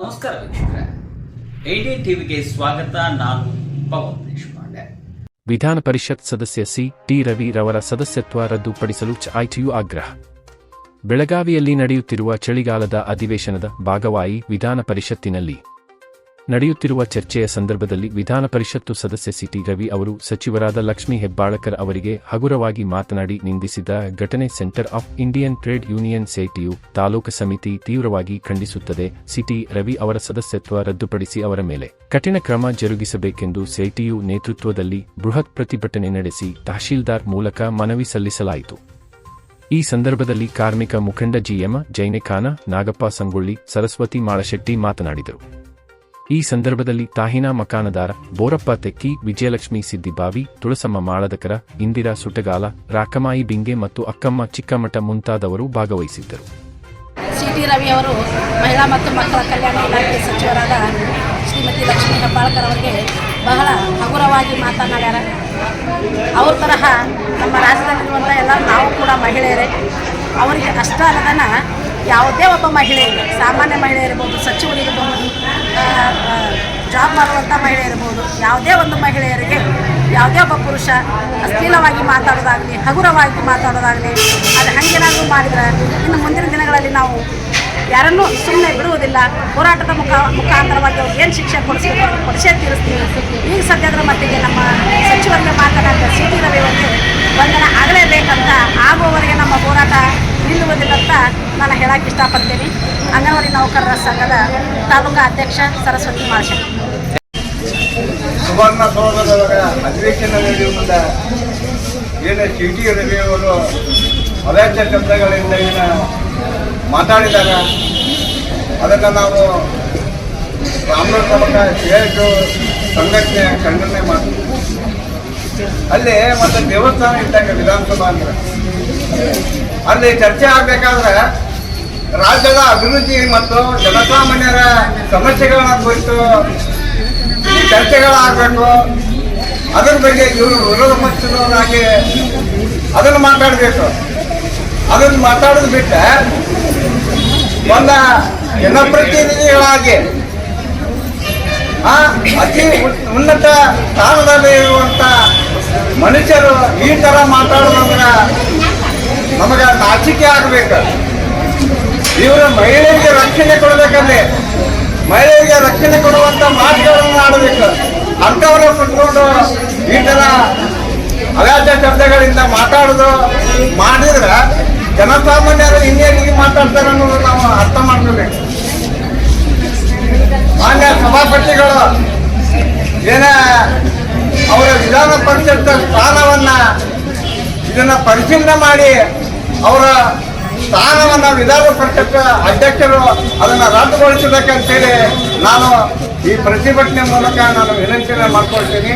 ನಮಸ್ಕಾರ ವೀಕ್ಷಕರೇ. ಐಡಿ ಟಿವಿಗೆ ಸ್ವಾಗತ. ನಾನು ಪವನ್ ದೇಶಪಾಂಡೆ. ವಿಧಾನ ಪರಿಷತ್ ಸದಸ್ಯ ಸಿ ಟಿ ರವಿ ರವರ ಸದಸ್ಯತ್ವ ರದ್ದುಪಡಿಸಲು ಐಟಿಯು ಆಗ್ರಹ. ಬೆಳಗಾವಿಯಲ್ಲಿ ನಡೆಯುತ್ತಿರುವ ಚಳಿಗಾಲದ ಅಧಿವೇಶನದ ಭಾಗವಾಗಿ ವಿಧಾನ ಪರಿಷತ್ತಿನಲ್ಲಿ ನಡೆಯುತ್ತಿರುವ ಚರ್ಚೆಯ ಸಂದರ್ಭದಲ್ಲಿ ವಿಧಾನ ಪರಿಷತ್ತು ಸದಸ್ಯ ಸಿಟಿ ರವಿ ಅವರು ಸಚಿವರಾದ ಲಕ್ಷ್ಮೀ ಹೆಬ್ಬಾಳಕರ್ ಅವರಿಗೆ ಹಗುರವಾಗಿ ಮಾತನಾಡಿ ನಿಂದಿಸಿದ ಘಟನೆ centre of Indian trade union CITU taluk ಸಮಿತಿ ತೀವ್ರವಾಗಿ ಖಂಡಿಸುತ್ತದೆ, ಸಿಟಿ ರವಿ ಅವರ ಸದಸ್ಯತ್ವ ರದ್ದುಪಡಿಸಿ ಅವರ ಮೇಲೆ ಕಠಿಣ ಕ್ರಮ ಜರುಗಿಸಬೇಕೆಂದು ಸೇಟಿಯು ನೇತೃತ್ವದಲ್ಲಿ ಬೃಹತ್ ಪ್ರತಿಭಟನೆ ನಡೆಸಿ ತಹಶೀಲ್ದಾರ್ ಮೂಲಕ ಮನವಿ ಸಲ್ಲಿಸಲಾಯಿತು. ಈ ಸಂದರ್ಭದಲ್ಲಿ ಕಾರ್ಮಿಕ ಮುಖಂಡ ಜಿಎಂ ಜೈನೆಖಾನ ನಾಗಪ್ಪ ಸಂಗೊಳ್ಳಿ, ಸರಸ್ವತಿ ಮಾಳಶೆಟ್ಟಿ ಮಾತನಾಡಿದರು. ಈ ಸಂದರ್ಭದಲ್ಲಿ ತಾಹಿನಾ ಮಕಾನದಾರ, ಬೋರಪ್ಪ ತೆಕ್ಕಿ, ವಿಜಯಲಕ್ಷ್ಮಿ ಸಿದ್ದಿಬಾವಿ, ತುಳಸಮ್ಮ ಮಾಳದಕರ, ಇಂದಿರಾ ಸುಟಗಾಲ, ರಾಕಮಾಯಿ ಬಿಂಗೆ ಮತ್ತು ಅಕ್ಕಮ್ಮ ಚಿಕ್ಕಮಠ ಮುಂತಾದವರು ಭಾಗವಹಿಸಿದ್ದರು. ಸಿಟಿ ರವಿ ಅವರು ಮಹಿಳಾ ಮತ್ತು ಮಕ್ಕಳ ಕಲ್ಯಾಣ ಇಲಾಖೆ ಸಚಿವರಾದ ಶ್ರೀಮತಿ ಲಕ್ಷ್ಮೀ ಹೆಬ್ಬಾಳ್ಕರ್ ಅವರಿಗೆ ಬಹಳ ಹಗುರವಾಗಿ ಮಾತನಾಡ್ಯಾರ. ಅವ್ರ ತರಹ ನಮ್ಮ ರಾಜ್ಯದಲ್ಲಿರುವಂಥ ಎಲ್ಲ ನಾವು ಕೂಡ ಮಹಿಳೆಯರೇ. ಅವರಿಗೆ ಅಷ್ಟ ಯಾವುದೇ ಒಬ್ಬ ಮಹಿಳೆಗೆ ಸಾಮಾನ್ಯ ಮಹಿಳೆ ಇರ್ಬೋದು ಸಚಿವರಿರ್ಬೋದು ಜಾಬ್ ಮಾಡುವಂಥ ಮಹಿಳೆ ಇರ್ಬೋದು, ಯಾವುದೇ ಒಂದು ಮಹಿಳೆಯರಿಗೆ ಯಾವುದೇ ಒಬ್ಬ ಪುರುಷ ಅಶ್ಲೀಲವಾಗಿ ಮಾತಾಡೋದಾಗಲಿ, ಹಗುರವಾಗಿ ಮಾತಾಡೋದಾಗಲಿ, ಅದು ಹಂಗೇನಾದರೂ ಮಾಡಿದರೆ ಇನ್ನು ಮುಂದಿನ ದಿನಗಳಲ್ಲಿ ನಾವು ಯಾರನ್ನೂ ಸುಮ್ಮನೆ ಬಿಡುವುದಿಲ್ಲ. ಹೋರಾಟದ ಮುಖ, ಮುಖಾಂತರವಾಗಿ ಅವ್ರಿಗೆ ಏನು ಶಿಕ್ಷೆ ಕೊಡಿಸ್ಬೇಕು ಅವ್ರಿಗೆ ಕೊಡಿಸೇ ತೀರಿಸ್ತೀವಿ. ಈಗ ಸದ್ಯದ ಮಟ್ಟಿಗೆ ನಮ್ಮ ಸಚಿವರಿಗೆ ಮಾತನಾಡಿದ ಸಿ ಟಿ ರವಿ ಅವರಿಗೆ ಬಂಧನ ಆಗಲೇಬೇಕಂತ ಆಗುವವರೆಗೆ ನಮ್ಮ ಹೋರಾಟ ನಾನು ಹೇಳಕ್ಕೆ ಇಷ್ಟಪಡ್ತೀನಿ. ಅಂಗನವಾಡಿ ನೌಕರರ ಸಂಘದ ತಾಲೂಕಾ ಅಧ್ಯಕ್ಷ ಸರಸ್ವತಿ ಮಾಷ ಸುವರ್ಣ ಸೌಧದೊಳಗ ಅಧಿವೇಶನ ನಡೆಯುವುದ ಏನು ಸಿ ಟಿ ರವಿಯವರು ಅವ್ಯಾಚ್ಯ ಶಬ್ದಗಳಿಂದ ಏನು ಮಾತಾಡಿದಾಗ ಅದನ್ನು ನಾವು ನಮಗ ಹೇಳು ಸಂಘಟನೆ ಖಂಡನೆ ಮಾಡ್ತೀವಿ ಅಲ್ಲಿ ಮತ್ತೆ ದೇವಸ್ಥಾನ ಇದ್ದಾಗ ವಿಧಾನಸಭಾ ಅಂದ್ರೆ ಅಲ್ಲಿ ಚರ್ಚೆ ಆಗಬೇಕಾದ್ರೆ ರಾಜ್ಯದ ಅಭಿವೃದ್ಧಿ ಮತ್ತು ಜನಸಾಮಾನ್ಯರ ಸಮಸ್ಯೆಗಳನ್ನ ಕುರಿತು ಚರ್ಚೆಗಳಾಗಬೇಕು, ಅದ್ರ ಬಗ್ಗೆ ಇವರು ವಿರೋಧ ಪಕ್ಷದವರಾಗಿ ಅದನ್ನು ಮಾತಾಡಬೇಕು. ಅದನ್ನು ಮಾತಾಡೋದು ಬಿಟ್ಟರೆ ಒಂದ ಜನಪ್ರತಿನಿಧಿಗಳಾಗಿ, ಆ, ಅತಿ ಉನ್- ಉನ್ನತ ಸ್ಥಾನದಲ್ಲಿ ಇರುವಂತ ಮನುಷ್ಯರು ಈ ತರ ಮಾತಾಡೋದಂದ್ರೆ ನಮಗೆ ನಾಚಿಕೆ ಆಗ್ಬೇಕು. ಇವರು ಮಹಿಳೆಯರಿಗೆ ರಕ್ಷಣೆ ಕೊಡಬೇಕಂದ್ರೆ, ಮಹಿಳೆಯರಿಗೆ ರಕ್ಷಣೆ ಕೊಡುವಂತ ಮಾತುಗಳನ್ನು ಆಡಬೇಕು. ಅಂಥವರ ಕುತ್ಕೊಂಡು ಈ ತರ ಅವ್ಯಾಜ ಶಬ್ದಗಳಿಂದ ಮಾತಾಡೋದು ಮಾಡಿದ್ರೆ ಜನಸಾಮಾನ್ಯರು ಇನ್ನೇನಿಗೆ ಮಾತಾಡ್ತಾರೆ ಅನ್ನೋದು ನಾವು ಅರ್ಥ ಮಾಡ್ಕೋಬೇಕು. ಮಾನ್ಯ ಸಭಾಪತಿಗಳು, ಏನ ಅವರ ವಿಧಾನ ಪರಿಷತ್ ಸ್ಥಾನವನ್ನ ಇದನ್ನ ಪರಿಶೀಲನೆ ಮಾಡಿ ಅವರ ಸ್ಥಾನವನ್ನ ವಿಧಾನ ಪರಿಷತ್ ಅಧ್ಯಕ್ಷರು ಅದನ್ನ ರದ್ದುಗೊಳಿಸಬೇಕಂತೇಳಿ ನಾನು ಈ ಪ್ರತಿಭಟನೆ ಮೂಲಕ ನಾನು ವಿನಂತಿಯನ್ನು ಮಾಡ್ಕೊಳ್ತೀನಿ.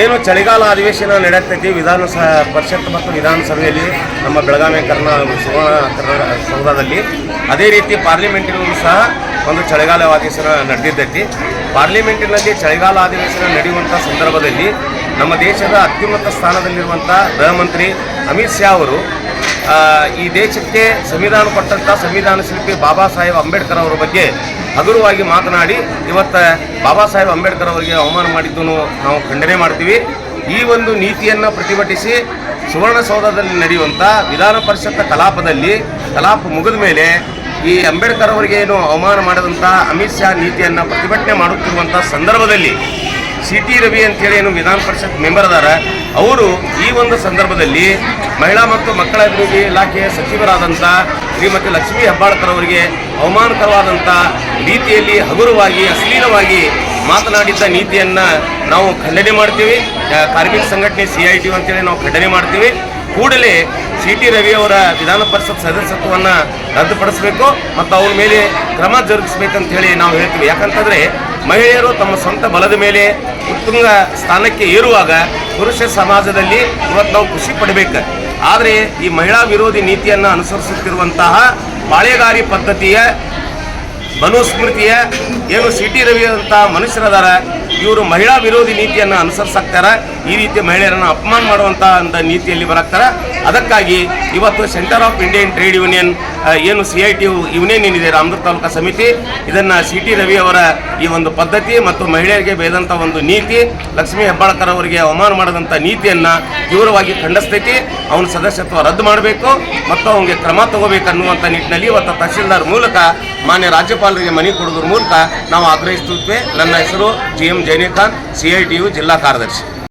ಏನು ಚಳಿಗಾಲ ಅಧಿವೇಶನ ನಡೆಯುತ್ತೈತಿ? ವಿಧಾನ ಸ ಪರಿಷತ್ ಮತ್ತು ವಿಧಾನಸಭೆಯಲ್ಲಿ ನಮ್ಮ ಬೆಳಗಾವಿ ಕರ್ನಾ ಸುವರ್ಣ ಸೌಧದಲ್ಲಿ ಅದೇ ರೀತಿ ಪಾರ್ಲಿಮೆಂಟಿನಲ್ಲೂ ಸಹ ಒಂದು ಚಳಿಗಾಲ ಅಧಿವೇಶನ ನಡೆದಿದ್ದೈತಿ. ಪಾರ್ಲಿಮೆಂಟಿನಲ್ಲಿ ಚಳಿಗಾಲ ಅಧಿವೇಶನ ನಡೆಯುವಂಥ ಸಂದರ್ಭದಲ್ಲಿ ನಮ್ಮ ದೇಶದ ಅತ್ಯುನ್ನತ ಸ್ಥಾನದಲ್ಲಿರುವಂಥ ಗೃಹ ಅಮಿತ್ ಶಾ ಅವರು ಈ ದೇಶಕ್ಕೆ ಸಂವಿಧಾನ ಕೊಟ್ಟಂಥ ಸಂವಿಧಾನ ಶಿಲ್ಪಿ ಬಾಬಾ ಸಾಹೇಬ್ ಅಂಬೇಡ್ಕರ್ ಅವರ ಬಗ್ಗೆ ಹಗುರವಾಗಿ ಮಾತನಾಡಿ, ಇವತ್ತು ಬಾಬಾ ಸಾಹೇಬ್ ಅಂಬೇಡ್ಕರ್ ಅವರಿಗೆ ಅವಮಾನ ಮಾಡಿದ್ದನ್ನು ನಾವು ಖಂಡನೆ ಮಾಡ್ತೀವಿ. ಈ ಒಂದು ನೀತಿಯನ್ನು ಪ್ರತಿಭಟಿಸಿ ಸುವರ್ಣಸೌಧದಲ್ಲಿ ನಡೆಯುವಂಥ ವಿಧಾನ ಪರಿಷತ್ ಕಲಾಪದಲ್ಲಿ, ಕಲಾಪ ಮುಗಿದ ಮೇಲೆ ಈ ಅಂಬೇಡ್ಕರ್ ಅವರಿಗೆ ಏನು ಅವಮಾನ ಮಾಡಿದಂಥ ಅಮಿತ್ ಶಾ ನೀತಿಯನ್ನು ಪ್ರತಿಭಟನೆ ಮಾಡುತ್ತಿರುವಂಥ ಸಂದರ್ಭದಲ್ಲಿ ಸಿ ಟಿ ರವಿ ಅಂತೇಳಿ ಏನು ವಿಧಾನ ಪರಿಷತ್ ಮೆಂಬರ್ ಅದಾರ ಅವರು ಈ ಒಂದು ಸಂದರ್ಭದಲ್ಲಿ ಮಹಿಳಾ ಮತ್ತು ಮಕ್ಕಳ ಅಭಿವೃದ್ಧಿ ಇಲಾಖೆಯ ಸಚಿವರಾದಂಥ ಶ್ರೀಮತಿ ಲಕ್ಷ್ಮೀ ಹೆಬ್ಬಾಳ್ಕರ್ ಅವರಿಗೆ ಅವಮಾನಕರವಾದಂಥ ರೀತಿಯಲ್ಲಿ ಹಗುರವಾಗಿ, ಅಶ್ಲೀಲವಾಗಿ ಮಾತನಾಡಿದ್ದ ನೀತಿಯನ್ನು ನಾವು ಖಂಡನೆ ಮಾಡ್ತೀವಿ. ಕಾರ್ಮಿಕ ಸಂಘಟನೆ ಸಿ ಐ ಟಿ ಅಂತೇಳಿ ನಾವು ಖಂಡನೆ ಮಾಡ್ತೀವಿ. ಕೂಡಲೇ ಸಿ ಟಿ ರವಿ ಅವರ ವಿಧಾನ ಪರಿಷತ್ ಸದಸ್ಯತ್ವವನ್ನು ರದ್ದುಪಡಿಸಬೇಕು ಮತ್ತು ಅವ್ರ ಮೇಲೆ ಕ್ರಮ ಜರುಗಿಸಬೇಕಂತ ಹೇಳಿ ನಾವು ಹೇಳ್ತೀವಿ. ಯಾಕಂತಂದರೆ ಮಹಿಳೆಯರು ತಮ್ಮ ಸ್ವಂತ ಬಲದ ಮೇಲೆ ಉತ್ತುಂಗ ಸ್ಥಾನಕ್ಕೆ ಏರುವಾಗ ಪುರುಷ ಸಮಾಜದಲ್ಲಿ ಇವತ್ತು ನಾವು ಖುಷಿ ಪಡಬೇಕು. ಆದರೆ ಈ ಮಹಿಳಾ ವಿರೋಧಿ ನೀತಿಯನ್ನು ಅನುಸರಿಸುತ್ತಿರುವಂತಹ ಪಾಳೆಗಾರಿ ಪದ್ಧತಿಯ ಮನುಸ್ಮೃತಿಯ ಏನು ಸಿ ಟಿ ರವಿ ಅಂತ ಮನುಷ್ಯರದಾರ ಇವರು ಮಹಿಳಾ ವಿರೋಧಿ ನೀತಿಯನ್ನು ಅನುಸರಿಸಾಕ್ತಾರ. ಈ ರೀತಿ ಮಹಿಳೆಯರನ್ನು ಅಪಮಾನ ಮಾಡುವಂಥ ಒಂದು ನೀತಿಯಲ್ಲಿ ಬರಾಕ್ತಾರೆ. ಅದಕ್ಕಾಗಿ ಇವತ್ತು centre of Indian trade union ಏನು ಸಿ ಐ ಟಿ ಯೂನಿಯನ್ ಏನಿದೆ ರಾಮದುರ್ಗ ತಾಲೂಕಾ ಸಮಿತಿ, ಇದನ್ನು ಸಿ ಟಿ ರವಿ ಅವರ ಈ ಒಂದು ಪದ್ಧತಿ ಮತ್ತು ಮಹಿಳೆಯರಿಗೆ ಬೇದಂಥ ಒಂದು ನೀತಿ, ಲಕ್ಷ್ಮೀ ಹೆಬ್ಬಾಳ್ಕರ್ ಅವರಿಗೆ ಅವಮಾನ ಮಾಡಿದಂಥ ನೀತಿಯನ್ನು ತೀವ್ರವಾಗಿ ಖಂಡಿಸ್ತೈತಿ. ಅವನ ಸದಸ್ಯತ್ವ ರದ್ದು ಮಾಡಬೇಕು ಮತ್ತು ಅವನಿಗೆ ಕ್ರಮ ತಗೋಬೇಕು ತಗೋಬೇಕನ್ನುವಂಥ ನಿಟ್ಟಿನಲ್ಲಿ ಇವತ್ತು ತಹಶೀಲ್ದಾರ್ ಮೂಲಕ, ಮಾನ್ಯ ರಾಜ್ಯಪಾಲರಿಗೆ ಮನವಿ ಕೊಡೋದ್ರ ಮೂಲಕ ನಾವು ಆಗ್ರಹಿಸುತ್ತೇವೆ. ನನ್ನ ಹೆಸರು G M Jayanikant C I T U ಜಿಲ್ಲಾ ಕಾರ್ಯದರ್ಶಿ.